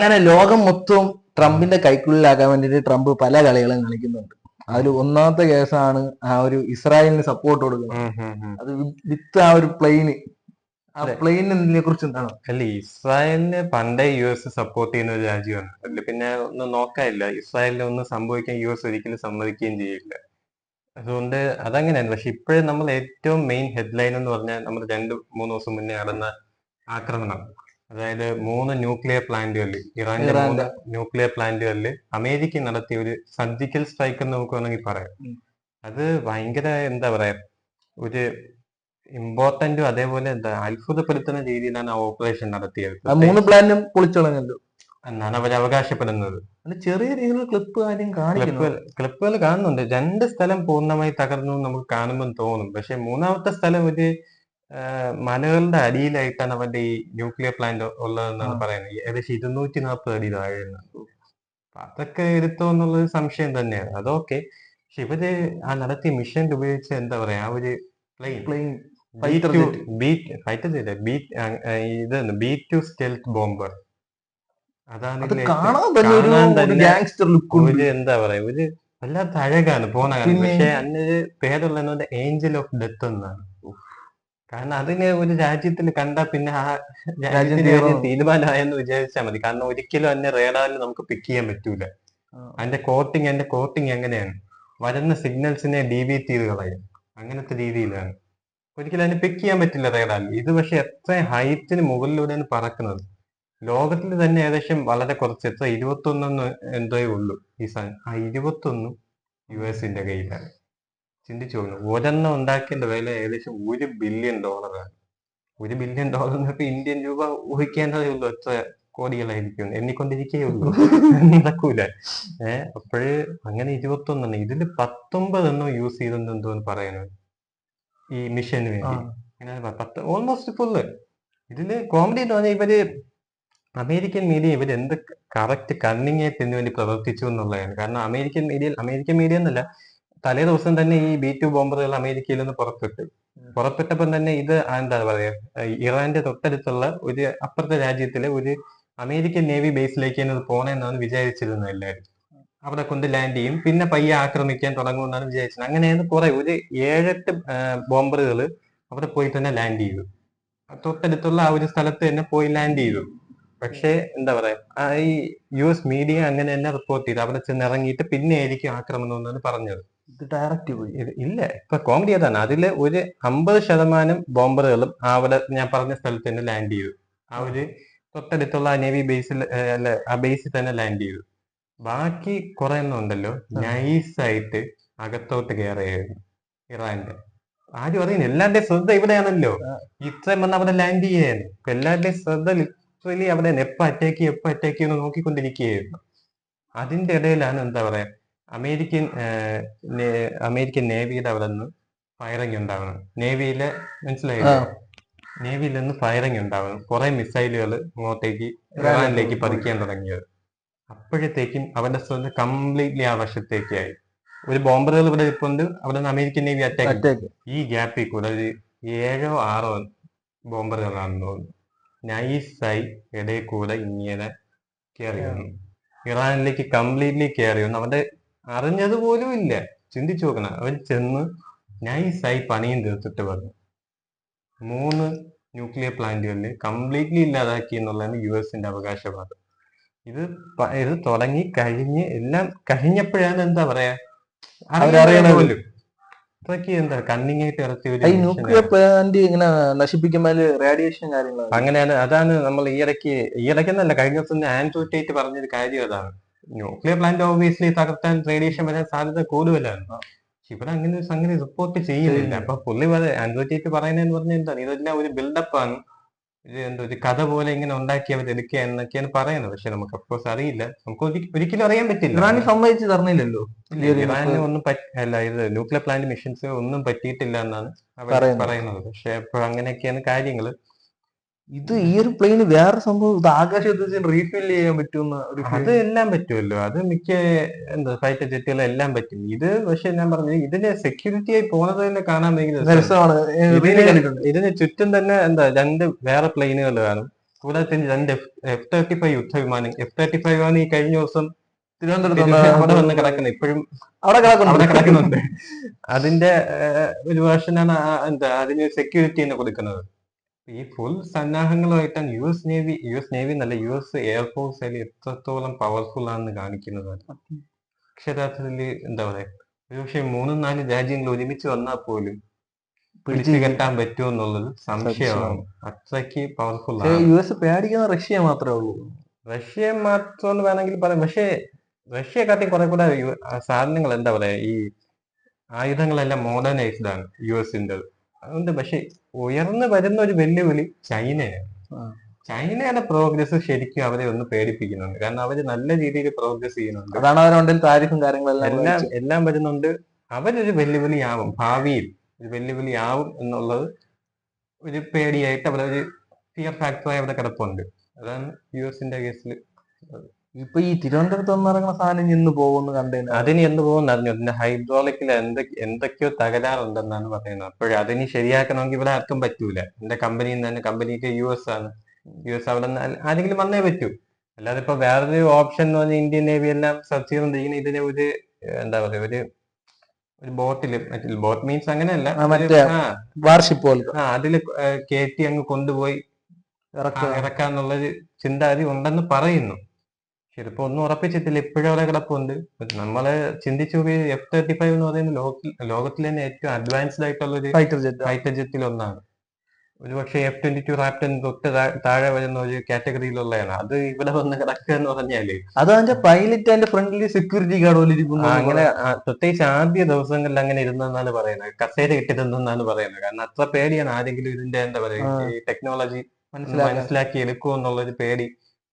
അങ്ങനെ ലോകം മൊത്തം ട്രംപിന്റെ കൈക്കുള്ളിലാക്കാൻ വേണ്ടിയിട്ട് ട്രംപ് പല കളികളും കളിക്കുന്നുണ്ട് അതിൽ ഒന്നാമത്തെ കേസാണ് ആ ഒരു ഇസ്രായേലിന് സപ്പോർട്ട് കൊടുക്കുന്നത്. അത് വിത്ത് ആ ഒരു പ്ലെയിന് ആ പ്ലെയിനിനെ പ്ലെയിനെ കുറിച്ച് എന്താണ്? അല്ല ഇസ്രായേലിന് പണ്ടേ യു എസ് സപ്പോർട്ട് ചെയ്യുന്ന ഒരു രാജ്യമാണ്. അല്ല പിന്നെ ഒന്നും നോക്കാനില്ല. ഇസ്രായേലിന് ഒന്നും സംഭവിക്കാൻ യു എസ് ഒരിക്കലും സമ്മതിക്കുകയും ചെയ്യില്ല. അതുകൊണ്ട് അതങ്ങനെയാണ്. പക്ഷെ ഇപ്പോഴും നമ്മൾ ഏറ്റവും മെയിൻ ഹെഡ്ലൈൻ എന്ന് പറഞ്ഞാൽ നമ്മൾ രണ്ട് മൂന്ന് ദിവസം മുന്നേ നടന്ന ആക്രമണം. അതായത് മൂന്ന് ന്യൂക്ലിയർ പ്ലാന്റുകളിൽ ഇറാന്റെ. മൂന്ന് ന്യൂക്ലിയർ പ്ലാന്റുകളിൽ അമേരിക്ക നടത്തിയ ഒരു സർജിക്കൽ സ്ട്രൈക്ക് എന്ന് നമുക്ക് വേണമെങ്കിൽ പറയാം. അത് ഭയങ്കര എന്താ പറയാ ഒരു ഇമ്പോർട്ടന്റും അതേപോലെ എന്താ അത്ഭുതപ്പെടുത്തുന്ന രീതിയിലാണ് ആ ഓപ്പറേഷൻ നടത്തിയത്. മൂന്ന് പ്ലാനും പൊളിച്ചളഞ്ഞല്ലോ എന്നാണ് അവർ അവകാശപ്പെടുന്നത്. ചെറിയ രീതിയിലുള്ള ക്ലിപ്പ് കാര്യം കാണിക്കുന്നു. ക്ലിപ്പുകൾ കാണുന്നുണ്ട്. രണ്ട് സ്ഥലം പൂർണമായി തകർന്നു നമുക്ക് കാണുമ്പോൾ തോന്നും. പക്ഷെ മൂന്നാമത്തെ സ്ഥലം ഒരു മലകളുടെ അടിയിലായിട്ടാണ് അവന്റെ ഈ ന്യൂക്ലിയർ പ്ലാന്റ് ഉള്ളതെന്നാണ് പറയുന്നത്. ഏകദേശം ഇരുന്നൂറ്റി നാൽപ്പത് അടി താഴെയാണ്. അതൊക്കെ എടുത്തോ എന്നുള്ളത് സംശയം തന്നെയാണ്. അതൊക്കെ പക്ഷെ ഇവർ ആ നടത്തിയ മിഷൻ ഉപയോഗിച്ച് എന്താ പറയാ ആ ഒരു plane plane B two stealth bomber അതാണ് ഗാങ്സ്റ്റർ ലുക്ക് ഒരു എന്താ പറയാ ഒരു വല്ലാത്ത അഴകാണ് പോണ പക്ഷെ അന്നൊരു പേരുള്ള ഏഞ്ചൽ ഓഫ് ഡെത്ത് എന്നാണ്. കാരണം അതിന് ഒരു രാജ്യത്തിൽ കണ്ടാ പിന്നെ ആ രാജ്യത്തിന് തീരുമാനമായെന്ന് വിചാരിച്ചാൽ മതി. കാരണം ഒരിക്കലും അതിനെ റേഡാറിൽ നമുക്ക് പിക്ക് ചെയ്യാൻ പറ്റൂല. അതിന്റെ കോട്ടിങ് അതിന്റെ കോട്ടിങ് എങ്ങനെയാണ്? വരുന്ന സിഗ്നൽസിനെ ഡീവിയേറ്റ് ചെയ്ത് കളയും. അങ്ങനത്തെ രീതിയിലാണ്. ഒരിക്കലും അതിനെ പിക്ക് ചെയ്യാൻ പറ്റില്ല റേഡാറിൽ ഇത് പക്ഷെ എത്ര ഹൈറ്റിന് മുകളിലൂടെയാണ് പറക്കുന്നത്. ലോകത്തിൽ തന്നെ ഏകദേശം വളരെ കുറച്ച് എത്ര ഇരുപത്തൊന്നെന്ന് എന്തോ ഉള്ളൂ. ഈ സാധനം ആ ഇരുപത്തൊന്നും യു എസിന്റെ കയ്യിലാണ്. ചിന്തിച്ചു പോകുന്നു ഒരെണ്ണം ഉണ്ടാക്കേണ്ട വില ഏകദേശം ഒരു ബില്യൺ ഡോളറാണ് ഒരു ബില്യൺ ഡോളർ എന്നൊക്കെ ഇന്ത്യൻ രൂപ ഊഹിക്കേണ്ടതേ ഉള്ളൂ. എത്ര കോടികളായിരിക്കും. എണ്ണിക്കൊണ്ടിരിക്കേ ഉള്ളൂ. നടക്കൂല. ഏഹ് അപ്പോഴ് അങ്ങനെ ഇരുപത്തൊന്നെണ്ണം. ഇതിൽ പത്തൊമ്പതെണ്ണം യൂസ് ചെയ്തെന്ന് എന്തോന്ന് പറയാനോ? ഈ മിഷന്. വേണ്ടി. പത്ത് ഓൾമോസ്റ്റ് ഫുള്ള് ഇതിൽ കോമഡി എന്ന് പറഞ്ഞാൽ ഇവർ അമേരിക്കൻ മീഡിയ ഇവർ എന്ത് കറക്റ്റ് കണ്ണിങ് ആയിട്ട് ഇതിനു വേണ്ടി പ്രവർത്തിച്ചു എന്നുള്ളതാണ്. കാരണം അമേരിക്കൻ മീഡിയ അമേരിക്കൻ മീഡിയ എന്നല്ല തലേ ദിവസം തന്നെ ഈ ബി ടു ബോംബറുകൾ അമേരിക്കയിൽ നിന്ന് പുറപ്പെട്ടു. പുറപ്പെട്ടപ്പം തന്നെ ഇത് എന്താ പറയാ ഇറാന്റെ തൊട്ടടുത്തുള്ള ഒരു അപ്പുറത്തെ രാജ്യത്തിലെ ഒരു അമേരിക്കൻ നേവി ബേസിലേക്കാണ് അത് പോണെന്നാണ് വിചാരിച്ചിരുന്നത് എല്ലാവരും. അവിടെ കൊണ്ട് ലാൻഡ് ചെയ്യും. പിന്നെ പയ്യെ ആക്രമിക്കാൻ തുടങ്ങുമെന്നാണ് വിചാരിച്ചത്. അങ്ങനെയാണ് കുറെ ഒരു ഏഴെട്ട് ബോംബറുകൾ അവിടെ പോയി തന്നെ ലാൻഡ് ചെയ്തു. തൊട്ടടുത്തുള്ള ആ ഒരു സ്ഥലത്ത് തന്നെ പോയി ലാൻഡ് ചെയ്തു. പക്ഷേ എന്താ പറയാ ഈ യു എസ് മീഡിയ അങ്ങനെ തന്നെ റിപ്പോർട്ട് ചെയ്തു. അവിടെ ചെന്ന് ഇറങ്ങിയിട്ട് പിന്നെ ആയിരിക്കും ആക്രമണം എന്നാണ് പറഞ്ഞത്. ഇത് ഡയറക്റ്റ് ഇല്ല ഇപ്പൊ കോമഡി അതാണ് അതിൽ ഒരു അമ്പത് ശതമാനം ബോംബറുകളും അവിടെ ഞാൻ പറഞ്ഞ സ്ഥലത്ത് തന്നെ ലാൻഡ് ചെയ്തു. ആ ഒരു തൊട്ടടുത്തുള്ള നേവി ബേസിൽ അല്ല ആ ബേസിൽ തന്നെ ലാൻഡ് ചെയ്തു. ബാക്കി കുറെ എണ്ണം ഉണ്ടല്ലോ നൈസായിട്ട് അകത്തോട്ട് കയറിയായിരുന്നു ഇറാന്റെ ആരും അറിയുന്നു എല്ലാവരുടെയും ശ്രദ്ധ ഇവിടെയാണല്ലോ. ഇത്രയും വന്ന് അവിടെ ലാൻഡ് ചെയ്യായിരുന്നു. ഇപ്പൊ എല്ലാവരുടെയും ശ്രദ്ധ ലിറ്ററലി അവിടെ എപ്പോ അറ്റാക്ക് എപ്പോ അറ്റാക്ക് ചെയ്യുന്നു നോക്കിക്കൊണ്ടിരിക്കുകയായിരുന്നു. അതിന്റെ ഇടയിലാണ് എന്താ പറയാ അമേരിക്കൻ അമേരിക്കൻ നേവിയുടെ അവിടെ നിന്ന് ഫയറിംഗ് ഉണ്ടാവണം. നേവിയിലെ മനസ്സിലായി? നേവിയിൽ നിന്ന് ഫയറിംഗ് ഉണ്ടാവണം. കുറെ മിസൈലുകൾ ഇങ്ങോട്ടേക്ക് ഇറാനിലേക്ക് പതിക്കാൻ തുടങ്ങിയത്. അപ്പോഴത്തേക്കും അവന്റെ ശ്രദ്ധ കംപ്ലീറ്റ്ലി ആ വശത്തേക്കായി ഒരു ബോംബറുകൾ ഇവിടെ ഇപ്പുണ്ട് അവിടെ നിന്ന് അമേരിക്കൻ നേവി അറ്റാക്ക് ഈ ഗ്യാപ്പിൽ കൂടെ ഒരു ഏഴോ ആറോ ബോംബറുകളാണെന്ന് തോന്നുന്നു നൈസായി ഇടയിൽ കൂടെ ഇങ്ങനെ കയറി വന്നു. ഇറാനിലേക്ക് കംപ്ലീറ്റ്ലി കയറി വന്നു. അവന്റെ അറിഞ്ഞത് പോലും ഇല്ല. ചിന്തിച്ചു നോക്കണം. അവൻ ചെന്ന് നൈസായി പണിയും തീർത്തിട്ട് വന്നു. മൂന്ന് ന്യൂക്ലിയർ പ്ലാന്റുകളിൽ കംപ്ലീറ്റ്ലി ഇല്ലാതാക്കി എന്നുള്ളതാണ് യു എസിന്റെ അവകാശവാദം. ഇത് ഇത് തുടങ്ങി കഴിഞ്ഞ് എല്ലാം കഴിഞ്ഞപ്പോഴാണ് എന്താ പറയാ. പോലും. എന്താ കണ്ണിങ് ആയിട്ട് ന്യൂക്ലിയർ. പ്ലാന്റ് ഇങ്ങനെ നശിപ്പിക്കുമ്പോൾ റേഡിയേഷൻ അങ്ങനെയാണ്. അതാണ് നമ്മൾ ഈ ഇടയ്ക്ക് ഈ ഇടയ്ക്കെന്നല്ല കഴിഞ്ഞ ദിവസം ആൻഡ്രൂ ടേറ്റ് പറഞ്ഞൊരു കാര്യം അതാണ്. ന്യൂക്ലിയർ പ്ലാന്റ് ഓബിയസ്ലി തകർത്താൻ റേഡിയേഷൻ വരാൻ സാധ്യത കൂടുതലായിരുന്നു ഇവിടെ അങ്ങനെ ഒരു സംഗതി റിപ്പോർട്ട് ചെയ്യുന്നില്ല. അപ്പൊ പുള്ളി ടേറ്റ് പറയുന്നതെന്ന് പറഞ്ഞാൽ എന്താണ്? ഇതെല്ലാം ഒരു ബിൽഡപ്പ് ആണ്. എന്താ ഒരു കഥ പോലെ ഇങ്ങനെ ഉണ്ടാക്കി അവർ എടുക്കുക എന്നൊക്കെയാണ് പറയുന്നത്. പക്ഷെ നമുക്ക് അഫ്കോഴ്സ് അറിയില്ല. നമുക്ക് ഒരിക്കലും അറിയാൻ പറ്റില്ല. ഇറാനി സമ്മതിച്ച് തരണില്ലല്ലോ ഇറാന് ഒന്നും അല്ല ഇത് ന്യൂക്ലിയർ പ്ലാന്റ് മിഷൻസ് ഒന്നും പറ്റിയിട്ടില്ല എന്നാണ് അവർ പറയുന്നത്. പറയുന്നത്. പക്ഷെ അപ്പൊ അങ്ങനെയൊക്കെയാണ് കാര്യങ്ങൾ. ഇത് ഈ ഒരു പ്ലെയിന് വേറെ സംഭവം ഇത് ആകാശത്ത് റീഫിൽ ചെയ്യാൻ പറ്റുന്ന ഒരു അത് എല്ലാം പറ്റുമല്ലോ അത് മിക്ക എന്താ ഫൈറ്റർ ജെറ്റുകളും എല്ലാം പറ്റും. ഇത് പക്ഷെ ഞാൻ പറഞ്ഞു ഇതിന്റെ സെക്യൂരിറ്റി ആയി പോണത് തന്നെ കാണാൻ ഭയങ്കര ഇതിന് ചുറ്റും തന്നെ എന്താ രണ്ട് വേറെ പ്ലെയിനുകൾ കാണും. കൂടാതെ തന്നെ രണ്ട് എഫ് തേർട്ടി ഫൈവ് യുദ്ധവിമാനം. എഫ് തേർട്ടി ഫൈവ് ആണ് ഈ കഴിഞ്ഞ ദിവസം തിരുവനന്തപുരത്ത് അവിടെ വന്ന് കിടക്കുന്നത്. ഇപ്പോഴും അവിടെ അവിടെ കിടക്കുന്നുണ്ട്. കിടക്കുന്നുണ്ട് അതിന്റെ ഒരു വേർഷനാണ് എന്താ അതിന് സെക്യൂരിറ്റി തന്നെ കൊടുക്കുന്നത്. ഈ full സന്നാഹങ്ങളുമായിട്ടാണ് U S navy U S navy എന്നല്ല യു എസ് എയർഫോഴ്സ് അതിൽ എത്രത്തോളം പവർഫുൾ ആണെന്ന് കാണിക്കുന്നത്. അക്ഷരാർത്ഥത്തിൽ എന്താ പറയാ ഒരുപക്ഷെ മൂന്നും നാല് രാജ്യങ്ങൾ ഒരുമിച്ച് വന്നാൽ പോലും പിടിച്ചു കെട്ടാൻ പറ്റുമോ എന്നുള്ളത് സംശയമാണ്. അത്രയ്ക്ക് പവർഫുൾ ആണ്. യു എസ് പേടിക്കുന്ന റഷ്യ മാത്രമേ ഉള്ളൂ. റഷ്യ മാത്രം എന്ന് വേണമെങ്കിൽ പറയാം. പക്ഷേ റഷ്യയെക്കാട്ടി കുറെ കൂടെ സാധനങ്ങൾ എന്താ പറയാ ഈ ആയുധങ്ങളെല്ലാം മോഡേണൈസ്ഡ് ആണ്. യു എസിന്റെ അതുകൊണ്ട് പക്ഷെ ഉയർന്നു വരുന്ന ഒരു വെല്ലുവിളി ചൈനയാണ്. ചൈനയുടെ പ്രോഗ്രസ് ശരിക്കും അവരെ ഒന്ന് പേടിപ്പിക്കുന്നുണ്ട്. കാരണം അവർ നല്ല രീതിയിൽ പ്രോഗ്രസ് ചെയ്യുന്നുണ്ട്. അതാണ് അവരുടെ താരിഫും കാര്യങ്ങളെല്ലാം എല്ലാം. എല്ലാം വരുന്നുണ്ട്. അവരൊരു വെല്ലുവിളിയാവും. ഭാവിയിൽ ഒരു വെല്ലുവിളിയാവും എന്നുള്ളത് ഒരു പേടിയായിട്ട് അവരൊരു ഫിയർ ഫാക്ടറായി അവിടെ കിടപ്പുണ്ട്. അതാണ് യു എസിന്റെ കേസിൽ ഇപ്പൊ ഈ തിരുവനന്തപുരത്ത് നിന്ന് ഇറങ്ങുന്ന സാധനം ഇന്ന് പോകുന്നു കണ്ടേന് അതിന് എന്ന് പോകുന്നു അറിഞ്ഞു? അതിന്റെ ഹൈഡ്രോളിക്കിൽ എന്തൊക്കെ എന്തൊക്കെയോ തകരാറുണ്ടെന്നാണ് പറയുന്നത്. അപ്പോഴേ അതിന് ശരിയാക്കണമെങ്കിൽ ഇവിടെ ആർക്കും പറ്റൂല. എന്റെ കമ്പനിയിൽ നിന്ന് തന്നെ കമ്പനിക്ക് യു എസ് ആണ്. യു എസ് അവിടെ നിന്ന് ആരെങ്കിലും വന്നേ പറ്റൂ. അല്ലാതെ ഇപ്പൊ വേറൊരു ഓപ്ഷൻ എന്ന് പറഞ്ഞാൽ ഇന്ത്യൻ നേവി എല്ലാം സെർച്ച് ചെയ്തുകൊണ്ടിരിക്കുന്ന ഇതിന് ഒരു എന്താ പറയുക ഒരു ഒരു ബോട്ടിൽ മറ്റേ ബോട്ട് മീൻസ് അങ്ങനെയല്ല വാർഷിപ്പ് പോലെ. ആ അതിൽ കയറ്റി അങ്ങ് കൊണ്ടുപോയി ഇറക്കാന്നുള്ളൊരു ചിന്താഗതി ഉണ്ടെന്ന് പറയുന്നു. ഇതിപ്പോ ഒന്നും ഉറപ്പിച്ചിട്ടില്ല. ഇപ്പോഴും അവിടെ കിടപ്പുണ്ട്. നമ്മൾ ചിന്തിച്ചു എഫ് തേർട്ടി ഫൈവ് എന്ന് പറയുന്ന ലോകത്തിൽ ലോകത്തിൽ തന്നെ ഏറ്റവും അഡ്വാൻസ്ഡ് ആയിട്ടുള്ള ഒരു ഫൈറ്റർ ജെറ്റ് ഫൈറ്റർ ജെറ്റിൽ ഒന്നാണ്. ഒരു പക്ഷേ എഫ് ട്വന്റി ടു റാപ്റ്റൻ തൊട്ട് താഴെ വരുന്ന ഒരു കാറ്റഗറിയിലുള്ളതാണ് അത് ഇവിടെ വന്ന് കിടക്കുക എന്ന് പറഞ്ഞാൽ അത് അതിന്റെ പൈലറ്റ് അതിന്റെ ഫ്രണ്ടിൽ സെക്യൂരിറ്റി ഗാർഡ് പോലെ ഇരിക്കുന്നു. അങ്ങനെ പ്രത്യേകിച്ച് ആദ്യ ദിവസങ്ങളിൽ അങ്ങനെ ഇരുന്നെന്നാണ് പറയുന്നത്. കസേര ഇട്ടിരുന്നെന്നാണ് പറയുന്നത്. കാരണം അത്ര പേടിയാണ് ആരെങ്കിലും ഇതിന്റെ എന്താ പറയുക ഈ ടെക്നോളജി മനസ്സിലാക്കി എടുക്കുമോ എന്നുള്ളൊരു പേടി.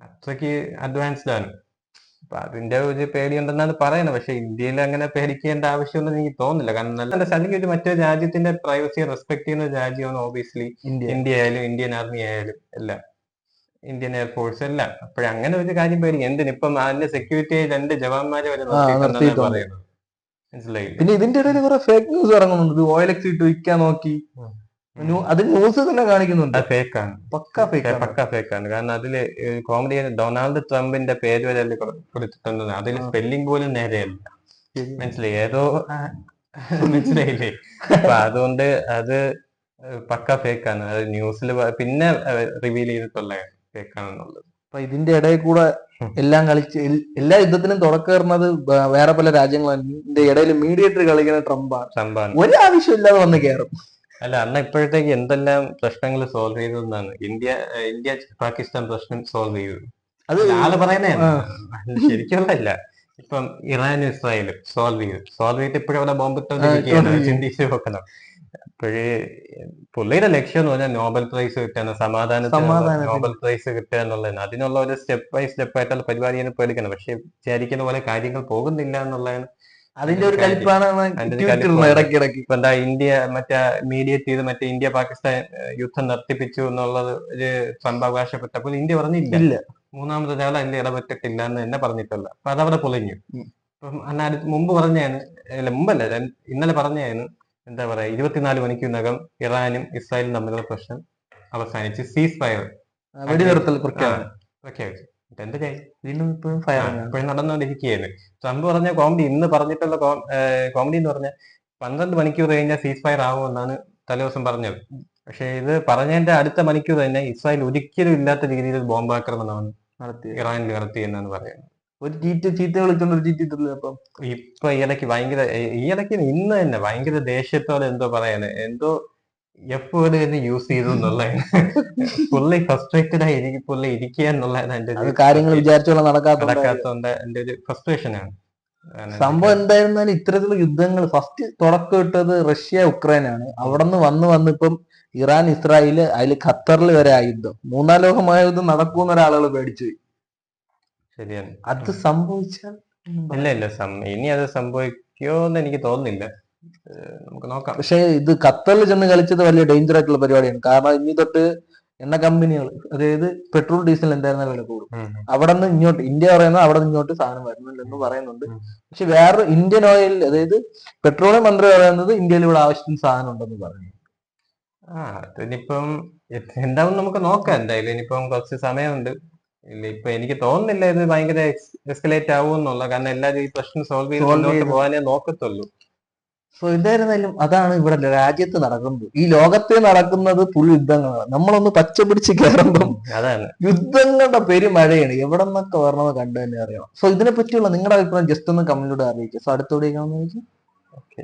അത്രയ്ക്ക് അഡ്വാൻസ്ഡ് ആണ്. അപ്പൊ അതിന്റെ ഒരു പേടി ഉണ്ടെന്നാണ് പറയുന്നത്. പക്ഷെ ഇന്ത്യയിൽ അങ്ങനെ പേടിക്കേണ്ട ആവശ്യമൊന്നും എനിക്ക് തോന്നുന്നില്ല. കാരണം നല്ല അല്ലെങ്കിൽ ഒരു മറ്റേ രാജ്യത്തിന്റെ പ്രൈവസിയെ റെസ്പെക്ട് ചെയ്യുന്ന രാജ്യമാണ് ഓബിയസ്ലി ഇന്ത്യ. ഇന്ത്യ ആയാലും ഇന്ത്യൻ ആർമി ആയാലും എല്ലാം. ഇന്ത്യൻ എയർഫോഴ്സ് എല്ലാം. അപ്പോഴങ്ങനെ ഒരു കാര്യം പേടി. എന്തിന്? ഇപ്പം അതിന്റെ സെക്യൂരിറ്റി രണ്ട് ജവാന്മാരെ വരെ. പറയുന്നത്. മനസ്സിലായി പിന്നെ ഇതിന്റെ ഇടയിൽ കുറെ ഫേക്ക് ന്യൂസ് ഇറങ്ങുന്നുണ്ട്. ഓയിൽ എക്സിറ്റ് ഇട്ട് വിൽക്കാൻ നോക്കി. അത് ന്യൂസ് തന്നെ കാണിക്കുന്നുണ്ട്. ഫേക്കാണ്. പക്ക ഫേക്ക് പക്ക ഫേക്കാണ്. കാരണം അതിൽ കോമഡി ഡൊണാൾഡ് ട്രംപിന്റെ പേര് വരെ അതിൽ കൊടുത്തിട്ടുണ്ട്. അതിൽ. സ്പെല്ലിംഗ് പോലും നേരെയല്ല. മനസ്സിലായി? ഏതോ മനസ്സിലായില്ലേ? അപ്പൊ അതുകൊണ്ട് അത് പക്ക ഫേക്കാണ്. അത് ന്യൂസിൽ പിന്നെ റിവീൽ ചെയ്തിട്ടുള്ള ഫേക്കാണെന്നുള്ളത്. അപ്പൊ ഇതിന്റെ ഇടയിൽ കൂടെ എല്ലാം കളിച്ച് എല്ലാ യുദ്ധത്തിനും തുടക്കേറുന്നത് വേറെ പല രാജ്യങ്ങളാണ്. ഇതിന്റെ ഇടയിൽ മീഡിയേറ്റർ കളിക്കുന്ന ട്രംപാണ്. ഒരു ആവശ്യമില്ലാതെ വന്ന് കയറും അല്ല അന്ന് ഇപ്പോഴത്തേക്ക് എന്തെല്ലാം പ്രശ്നങ്ങൾ സോൾവ് ചെയ്തതെന്നാണ് ഇന്ത്യ ഇന്ത്യ പാകിസ്ഥാൻ പ്രശ്നം സോൾവ് ചെയ്തു. അത് ആൾ പറയുന്നേ. ശരിക്കുള്ളതല്ല ഇപ്പം ഇറാൻ ഇസ്രായേൽ സോൾവ് ചെയ്തു. സോൾവ് ചെയ്തിട്ട് ഇപ്പോഴും അവിടെ ബോംബ് ആ, ഇട്ടോണ്ടിരിക്കുകയാണ് ഇട്ടോണ്ടിരിക്കുകയാണ്. ചിന്തിച്ച് നോക്കണം. അപ്പോഴേ പുള്ളിയുടെ ലക്ഷ്യം എന്ന് പറഞ്ഞാൽ നോബൽ പ്രൈസ് കിട്ടുക സമാധാനത്തിന്. നോബൽ പ്രൈസ് കിട്ടുക എന്നുള്ളതാണ്. അതിനുള്ള ഒരു സ്റ്റെപ്പ് ബൈ സ്റ്റെപ്പ് ആയിട്ടുള്ള പരിപാടിയാണ് ഇപ്പൊ എടുക്കണം പക്ഷെ വിചാരിക്കുന്ന പോലെ കാര്യങ്ങൾ പോകുന്നില്ല എന്നുള്ളതാണ് അതിന്റെ ഒരു കലിപ്പാണ് അതിന്റെ ഇടയ്ക്കിടയ്ക്ക് എന്താ ഇന്ത്യ മറ്റേ മീഡിയേറ്റ് ചെയ്ത് മറ്റേ ഇന്ത്യ പാകിസ്ഥാൻ യുദ്ധം നിർത്തിപ്പിച്ചു എന്നുള്ളത് ഒരു ട്രംപ് അവകാശപ്പെട്ടപ്പോൾ ഇന്ത്യ പറഞ്ഞില്ല. ഇല്ല. മൂന്നാമത് ഒരാൾ അതിൽ ഇടപെട്ടിട്ടില്ല എന്ന് തന്നെ പറഞ്ഞിട്ടില്ല. അപ്പൊ അതവിടെ പൊളിഞ്ഞു. അപ്പം ഇപ്പം അന്ന് അടുത്ത് മുമ്പ് പറഞ്ഞാണ് അല്ല മുമ്പല്ല ഇന്നലെ പറഞ്ഞാണ് എന്താ പറയാ ഇരുപത്തിനാല് മണിക്കൂറിനകം ഇറാനും ഇസ്രായേലും തമ്മിലുള്ള പ്രശ്നം അവസാനിച്ച് സീസ് ഫയർ വെടിനിർത്തൽ പ്രഖ്യാപിച്ചു. എന്നിട്ട് എന്ത് ചെയ്യും വീണ്ടും ഇപ്പോഴും ആണ് ഇപ്പോഴും നടന്നുകൊണ്ടിരിക്കുകയാണ്. ട്രംപ് പറഞ്ഞ കോമഡി ഇന്ന് പറഞ്ഞിട്ടുള്ള കോമഡി എന്ന് പറഞ്ഞാൽ പന്ത്രണ്ട് മണിക്കൂർ കഴിഞ്ഞാൽ സീസ് ഫയർ ആവുമെന്നാണ് തലേദിവസം പറഞ്ഞത്. പക്ഷെ ഇത് പറഞ്ഞതിന്റെ അടുത്ത മണിക്കൂർ തന്നെ ഇസ്രായേൽ ഒരിക്കലും ഇല്ലാത്ത രീതിയിൽ ബോംബാക്രമണമാണ് നടത്തി ഇറാനിൽ നടത്തി എന്നാണ് പറയുന്നത്. ഒരു ചീറ്റ് ചീത്ത വിളിച്ചോണ്ട് ഒരു ചീറ്റ് ഇട്ടില്ല അപ്പം. ഇപ്പൊ ഈ ഇടയ്ക്ക് ഭയങ്കര ഈ ഇടയ്ക്ക് ഇന്ന് തന്നെ ഭയങ്കര ദേഷ്യത്തോടെ എന്തോ പറയാന് എന്തോ വേർഡ് തന്നെ യൂസ് ചെയ്തു എന്നുള്ളതാണ് പുള്ളി ഫ്രസ്ട്രേറ്റഡ് ആയി എനിക്ക് പുള്ളി ഇരിക്കുക എന്നുള്ളതാണ് എന്റെ കാര്യങ്ങൾ വിചാരിച്ചോളം നടക്കാത്ത നടക്കാത്തതുകൊണ്ട് എന്റെ ഒരു ഫ്രസ്ട്രേഷൻ ആണ്. സംഭവം എന്തായിരുന്നാലും ഇത്തരത്തിലുള്ള യുദ്ധങ്ങൾ ഫസ്റ്റ് തുടക്കം ഇട്ടത് റഷ്യ ആണ് അവിടെ നിന്ന് വന്ന് വന്ന് ഇപ്പം ഇറാൻ ഇസ്രായേൽ അതിൽ ഖത്തറിൽ വരെ ആ യുദ്ധം. മൂന്നാം ലോകമായ യുദ്ധം നടക്കൂന്ന് ഒരാളുകൾ പേടിച്ചു ശരിയാണ്. അത് സംഭവിച്ചാൽ ഇല്ല ഇല്ല ഇനി അത് സംഭവിക്കോ എന്ന് എനിക്ക് തോന്നുന്നില്ല. നമുക്ക് നോക്കാം. പക്ഷേ ഇത് ഖത്തറിൽ ചെന്ന് കളിച്ചത് വലിയ ഡേഞ്ചർ ആയിട്ടുള്ള പരിപാടിയാണ്. കാരണം ഇനി തൊട്ട് എണ്ണ കമ്പനികൾ അതായത് പെട്രോൾ ഡീസൽ എന്തായിരുന്ന വില കൂടും. അവിടെ നിന്ന് ഇങ്ങോട്ട് ഇന്ത്യ പറയുന്നത് അവിടെ നിന്ന് ഇങ്ങോട്ട് സാധനം വരുന്നില്ലെന്ന് പറയുന്നുണ്ട്. പക്ഷെ വേറെ ഇന്ത്യൻ ഓയിൽ അതായത് പെട്രോളിയം മന്ത്രി പറയുന്നത് ഇന്ത്യയിൽ ഇവിടെ ആവശ്യത്തിന് സാധനം ഉണ്ടെന്ന് പറയുന്നു. ആ അതിനിപ്പം എന്താവും നമുക്ക് നോക്കാം. എന്തായാലും ഇനിയിപ്പം കുറച്ച് സമയമുണ്ട്. ഇല്ല ഇപ്പൊ എനിക്ക് തോന്നുന്നില്ല ഇത് ഭയങ്കര എസ്കലേറ്റ് ആവുമെന്നുള്ള. കാരണം എല്ലാ ഈ പ്രശ്നം സോൾവ് ചെയ്ത് മുന്നോട്ട് ചെയ്ത്. പോകാനേ നോക്കത്തുള്ളൂ. സോ എന്തായിരുന്നാലും അതാണ് ഇവിടെ രാജ്യത്ത് നടക്കുന്നത്. ഈ ലോകത്തെ നടക്കുന്നത് ഫുൾ യുദ്ധങ്ങളാണ് നമ്മളൊന്ന് പച്ച പിടിച്ച് കയറുമ്പം യുദ്ധങ്ങളുടെ പെരുമഴയാണ്. എവിടെ നിന്നൊക്കെ വരണമെന്ന് കണ്ടു തന്നെ അറിയണം സോ ഇതിനെ പറ്റിയുള്ള നിങ്ങളുടെ അഭിപ്രായം ജസ്റ്റ് ഒന്ന് കമന്റിലൂടെ അറിയിക്കുക സോ അടുത്തോടെ കാണുന്ന ഓക്കെ